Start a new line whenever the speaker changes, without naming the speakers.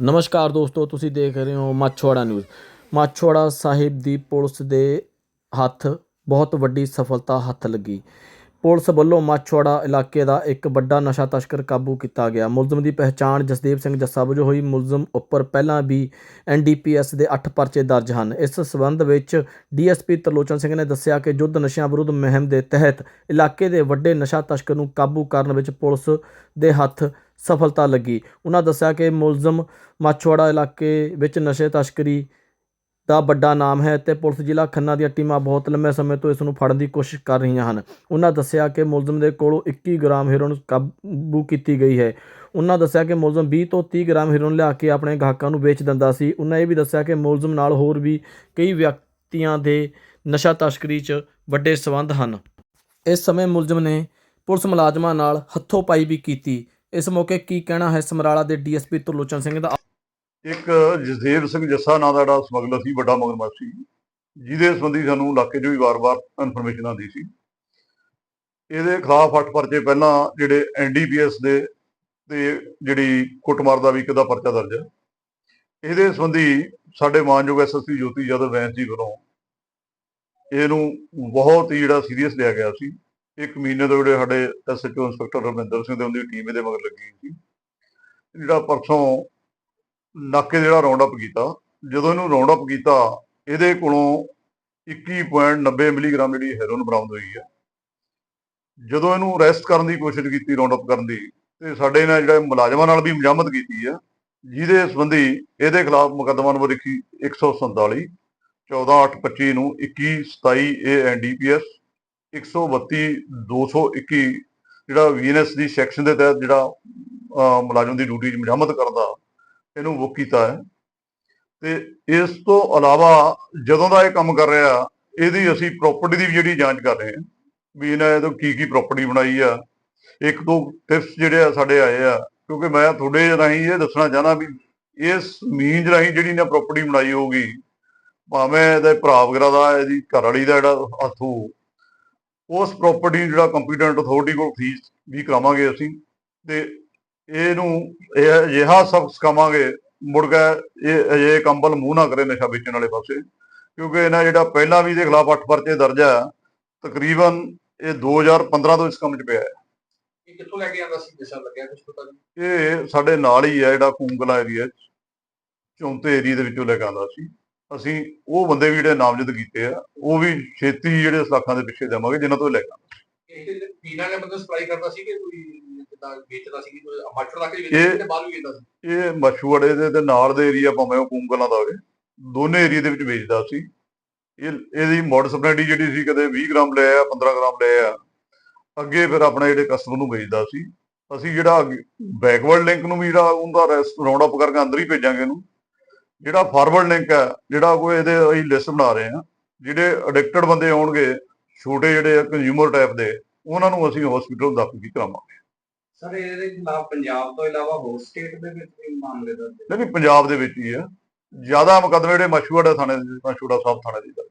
ਨਮਸਕਾਰ ਦੋਸਤੋ, ਤੁਸੀਂ ਦੇਖ ਰਹੇ ਹੋ ਮਾਛੋੜਾ ਨਿਊਜ਼। ਮਾਛੋੜਾ ਸਾਹਿਬ ਦੀ ਪੁਲਿਸ ਦੇ ਹੱਥ ਬਹੁਤ ਵੱਡੀ ਸਫਲਤਾ ਹੱਥ ਲੱਗੀ। ਪੁਲਿਸ ਵੱਲੋਂ ਮਾਛੋੜਾ ਇਲਾਕੇ ਦਾ ਇੱਕ ਵੱਡਾ ਨਸ਼ਾ ਤਸਕਰ ਕਾਬੂ ਕੀਤਾ ਗਿਆ। ਮੁਲਜ਼ਮ ਦੀ ਪਹਿਚਾਣ ਜਸਦੀਪ ਸਿੰਘ ਜੱਸਾ ਵਜੋਂ ਹੋਈ। ਮੁਲਜ਼ਮ ਉੱਪਰ ਪਹਿਲਾਂ ਵੀ ਐਨਡੀਪੀਐਸ ਦੇ 8 ਪਰਚੇ ਦਰਜ ਹਨ। ਇਸ ਸਬੰਧ ਵਿੱਚ ਡੀਐਸਪੀ ਤਰਲੋਚਨ ਸਿੰਘ ਨੇ ਦੱਸਿਆ ਕਿ ਯੁੱਧ ਨਸ਼ਿਆਂ ਵਿਰੁੱਧ ਮੁਹਿੰਮ ਦੇ ਤਹਿਤ ਇਲਾਕੇ ਦੇ ਵੱਡੇ ਨਸ਼ਾ ਤਸਕਰ ਨੂੰ ਕਾਬੂ ਕਰਨ ਵਿੱਚ ਪੁਲਿਸ ਦੇ ਹੱਥ ਸਫਲਤਾ ਲੱਗੀ। ਉਹਨਾਂ ਦੱਸਿਆ ਕਿ ਮੁਲਜ਼ਮ ਮਾਛੋੜਾ ਇਲਾਕੇ ਵਿੱਚ ਨਸ਼ੇ ਤਸਕਰੀ ਦਾ ਵੱਡਾ ਨਾਮ ਹੈ ਤੇ ਪੁਲਿਸ ਜ਼ਿਲ੍ਹਾ ਖੰਨਾ ਦੀਆਂ ਟੀਮਾਂ ਬਹੁਤ ਲੰਮੇ ਸਮੇਂ ਤੋਂ ਇਸ ਨੂੰ ਫੜਨ ਦੀ ਕੋਸ਼ਿਸ਼ ਕਰ ਰਹੀਆਂ ਹਨ। ਉਹਨਾਂ ਦੱਸਿਆ ਕਿ ਮੁਲਜ਼ਮ ਦੇ ਕੋਲੋਂ 21 ਗ੍ਰਾਮ ਹੈਰੋਇਨ ਕਾਬੂ ਕੀਤੀ ਗਈ ਹੈ। ਉਹਨਾਂ ਦੱਸਿਆ ਕਿ ਮੁਲਜ਼ਮ 20 ਤੋਂ 30 ਗ੍ਰਾਮ ਹੈਰੋਇਨ ਲਿਆ ਕੇ ਆਪਣੇ ਗਾਹਕਾਂ ਨੂੰ ਵੇਚ ਦਿੰਦਾ ਸੀ। ਉਹਨਾਂ ਇਹ ਵੀ ਦੱਸਿਆ ਕਿ ਮੁਲਜ਼ਮ ਨਾਲ ਹੋਰ ਵੀ ਕਈ ਵਿਅਕਤੀਆਂ ਦੇ ਨਸ਼ਾ ਤਸਕਰੀ 'ਚ ਵੱਡੇ ਸਬੰਧ ਹਨ। ਇਸ ਸਮੇਂ ਮੁਲਜ਼ਮ ਨੇ ਪੁਲਿਸ ਮੁਲਾਜ਼ਮਾਂ ਨਾਲ ਹੱਥੋਂ ਪਾਈ ਵੀ ਕੀਤੀ। ਇਸ ਮੌਕੇ ਕੀ ਕਹਿਣਾ ਹੈ ਸਮਰਾਲਾ ਦੇ ਡੀਐਸਪੀ ਤੁਰਲੋਚਨ ਸਿੰਘ ਦਾ?
ਇੱਕ ਜਸਦੇਵ ਸਿੰਘ ਜੱਸਾ ਨਾਂ ਦਾ ਜਿਹੜਾ ਸਮਗਲਰ ਸੀ, ਵੱਡਾ ਮਗਰਮੱਛ ਸੀ ਜਿਹਦੇ ਸੰਬੰਧੀ ਸਾਨੂੰ ਇਲਾਕੇ 'ਚ ਵੀ ਵਾਰ-ਵਾਰ ਇਨਫੋਰਮੇਸ਼ਨ ਆਉਂਦੀ ਸੀ। ਇਹਦੇ ਖਿਲਾਫ ਅੱਠ ਪਰਚੇ ਪਹਿਲਾਂ ਜਿਹੜੇ ਐਨਡੀਪੀਐਸ ਦੇ ਤੇ ਜਿਹੜੀ ਕੁੱਟਮਾਰ ਦਾ ਵੀ ਇੱਕ ਦਾ ਪਰਚਾ ਦਰਜ ਹੈ। ਇਹਦੇ ਸੰਬੰਧੀ ਸਾਡੇ ਮਾਨਯੋਗ ਐਸਐਸਪੀ ਜੋਤੀ ਯਾਦਵ ਵੈਂਸ ਜੀ ਵੱਲੋਂ ਇਹਨੂੰ ਬਹੁਤ ਹੀ ਜਿਹੜਾ ਸੀਰੀਅਸ ਲਿਆ ਗਿਆ ਸੀ। ਇੱਕ ਮਹੀਨੇ ਤੋਂ ਜਿਹੜੇ ਸਾਡੇ ਐਸਐਚਓ ਇੰਸਪੈਕਟਰ ਰਮਿੰਦਰ ਸਿੰਘ ਦੇ ਉਹਦੀ ਟੀਮ ਇਹਦੇ ਮਗਰ ਲੱਗੀ ਸੀ। ਜਿਹੜਾ ਪਰਸੋਂ ਨਾਕੇ ਜਿਹੜਾ ਰਾਉਂਡ ਅਪ ਕੀਤਾ, ਜਦੋਂ ਇਹਨੂੰ ਰਾਉਂਡ ਅਪ ਕੀਤਾ, ਇਹਦੇ ਕੋਲੋਂ 21.90 ਮਿਲੀਗ੍ਰਾਮ ਜਿਹੜੀ ਹੈਰੋਇਨ ਬਰਾਮਦ ਹੋਈ ਹੈ ਜਦੋਂ ਇਹਨੂੰ ਅਰੈਸਟ ਕਰਨ ਦੀ ਕੋਸ਼ਿਸ਼ ਕੀਤੀ ਰਾਉਂਡ ਅਪ ਕਰਨ ਦੀ, ਤੇ ਸਾਡੇ ਨਾਲ ਜਿਹੜਾ ਮੁਲਾਜ਼ਮਾਂ ਨਾਲ ਵੀ ਮਜਾਮਤ ਕੀਤੀ ਹੈ ਜਿਹਦੇ ਸੰਬੰਧੀ ਇਹਦੇ ਖਿਲਾਫ ਮੁਕੱਦਮਾ ਨੰਬਰ 147 14825 ਨੂੰ 2127 ਏ ਐਨਡੀਪੀਐਸ 132 221 ਜਿਹੜਾ ਵੀਐਨਐਸ ਦੀ ਸੈਕਸ਼ਨ ਦੇ ਤਹਿਤ ਜਿਹੜਾ ਮੁਲਾਜ਼ਮ ਦੀ ਡਿਊਟੀ 'ਚ ਮਜਾਮਤ ਕਰਦਾ, ਇਹਨੂੰ ਬੁੱਕ ਕੀਤਾ ਹੈ। ਤੇ ਇਸ ਤੋਂ ਇਲਾਵਾ ਜਦੋਂ ਦਾ ਇਹ ਕੰਮ ਕਰ ਰਿਹਾ, ਇਹਦੀ ਅਸੀਂ ਪ੍ਰਾਪਰਟੀ ਦੀ ਵੀ ਜਿਹੜੀ ਜਾਂਚ ਕਰ ਰਹੇ ਹਾਂ, ਵੀ ਇਹਨਾਂ ਤੋਂ ਕੀ ਕੀ ਪ੍ਰਾਪਰਟੀ ਬਣਾਈ ਆ। ਇੱਕ ਦੋ ਟਿਪਸ ਜਿਹੜੇ ਆ ਸਾਡੇ ਆਏ ਆ, ਕਿਉਂਕਿ ਮੈਂ ਤੁਹਾਡੇ ਰਾਹੀਂ ਇਹ ਦੱਸਣਾ ਚਾਹਨਾ ਵੀ ਇਸ ਮੀਨਜ ਰਾਹੀਂ ਜਿਹੜੀ ਨਾ ਪ੍ਰਾਪਰਟੀ ਬਣਾਈ ਹੋਊਗੀ, ਭਾਵੇਂ ਇਹਦੇ ਭਰਾ ਵਗੈਰਾ ਦਾ, ਇਹਦੀ ਘਰ ਵਾਲੀ ਦਾ ਜਿਹੜਾ ਹੱਥੂ ਉਸ ਪ੍ਰਾਪਰਟੀ ਜਿਹੜਾ ਕੰਪੀਟੈਂਟ ਅਥਾਰਟੀ ਕੋਲ ਫੀਸ ਵੀ ਕਰਾਵਾਂਗੇ ਅਸੀਂ ਤੇ ਇਹਨੂੰ ਇਹ ਅਜਿਹਾ ਸਬਕ ਸਿਖਾਵਾਂਗੇ ਮੁੜ ਕੇ ਇਹ ਅਜੇ ਕੰਬਲ ਮੂੰਹ ਨਾ ਕਰੇ ਨਸ਼ਾ ਵੇਚਣ ਵਾਲੇ ਪਾਸੇ ਕਿਉਂਕਿ ਇਹਨਾਂ ਜਿਹੜਾ ਪਹਿਲਾਂ ਵੀ ਦੇ ਖਿਲਾਫ 8 ਪਰਚੇ ਦਰਜ ਹੈ ਤਕਰੀਬਨ ਇਹ 2015 ਤੋਂ ਇਸ ਕੰਮ 'ਚ ਪਿਆ ਹੈ।
ਇਹ ਕਿੱਥੋਂ ਲੈ ਕੇ ਆਂਦਾ ਸੀ ਨਸ਼ਾ ਲੱਗਿਆ ਕੁਝ ਪਤਾ ਨਹੀਂ।
ਇਹ ਸਾਡੇ ਨਾਲ ਹੀ ਹੈ ਜਿਹੜਾ ਕੂੰਗਲਾ ਏਰੀਆ 'ਚ ਚੌਂਤੇ ਏਰੀਆ ਦੇ ਵਿੱਚੋਂ ਲੈ ਕੇ ਆਉਂਦਾ ਸੀ। ਅਸੀਂ ਉਹ ਬੰਦੇ ਵੀ ਜਿਹੜੇ ਨਾਮਜ਼ਦ ਕੀਤੇ ਆ ਉਹ ਵੀ ਛੇਤੀ ਜਿਹੜੇ ਸਲਾਖਾਂ ਦੇ ਪਿੱਛੇ ਦੇਵਾਂਗੇ ਜਿਨ੍ਹਾਂ ਤੋਂ ਲੈ ਕੇ
ਪੀਣਾ ਨੇ ਬੰਦਾ ਸਪਲਾਈ ਕਰਦਾ ਸੀ ਕਿ ਕੋਈ ਜਿੱਦਾਂ ਵੇਚਦਾ ਸੀ ਕੋਈ ਮਾਸਟਰ ਤੱਕ ਹੀ
ਇਹ-
ਵੇਚਦਾ ਸੀ ਤੇ ਬਾਹਰ ਵੀ ਵੇਚਦਾ ਸੀ?
ਇਹ ਮਸ਼ੂੜੇ ਦੇ ਤੇ ਨਾਲ ਦੇ ਏਰੀਆ ਭਾਵੇਂ ਉਹ ਕੂੰਗਲਾਂ ਦਾ ਹੋਵੇ ਦੋਨੇ ਏਰੀਆ ਦੇ ਵਿੱਚ ਵੇਚਦਾ ਸੀ। ਇਹ ਇਹਦੀ ਮੋਡ ਸਪਲਾਈਟੀ ਜਿਹੜੀ ਸੀ ਕਦੇ 20 ਗ੍ਰਾਮ ਲੈ ਆ 15 ਗ੍ਰਾਮ ਲੈ ਆ ਅੱਗੇ ਫਿਰ ਆਪਣੇ ਜਿਹੜੇ ਕਸਟਮਰ ਨੂੰ ਵੇਚਦਾ ਸੀ। ਅਸੀਂ ਜਿਹੜਾ ਬੈਕਵਰਡ ਲਿੰਕ ਨੂੰ ਵੀ ਜਿਹੜਾ ਉਹਦਾ ਰਾਉਂਡ ਅਪ ਕਰਕੇ ਅੰਦਰ ਹੀ ਭੇਜਾਂਗੇ ਇਹਨੂੰ। ਜਿਹੜਾ ਫਾਰਵਰਡ ਲਿੰਕ ਹੈ ਜਿਹੜਾ ਕੋਈ ਇਹਦੇ ਅਸੀਂ ਲਿਸਟ ਬਣਾ ਰਹੇ ਹਾਂ ਜਿਹੜੇ ਐਡਿਕਟਡ ਬੰਦੇ ਆਉਣਗੇ ਛੋਟੇ ਜਿਹੜੇ ਕੰਜ਼ਿਊਮਰ ਟਾਈਪ ਦੇ ਉਹਨਾਂ ਨੂੰ ਅਸੀਂ ਹਸਪੀਟਲ ਦਾਖਲ ਕੀ ਕਰਾਵਾਂਗੇ
ਸਰ ਇਹਦੇ ਖਿਲਾਫ ਪੰਜਾਬ ਤੋਂ ਇਲਾਵਾ ਹੋਰ ਸਟੇਟ ਦੇ ਵਿੱਚ ਵੀ ਮਾਮਲੇ ਦਰਜ।
ਨਹੀਂ ਪੰਜਾਬ ਦੇ ਵਿੱਚ ਹੀ ਹੈ ਜ਼ਿਆਦਾ ਮੁਕੱਦਮੇ ਜਿਹੜੇ ਮਸ਼ਹੂਰ ਹੈ ਥਾਣੇ ਦੇ ਮਸ਼ਹੂਰਾ ਸਾਹਿਬ ਥਾਣੇ ਦੀ ਦਰਜ।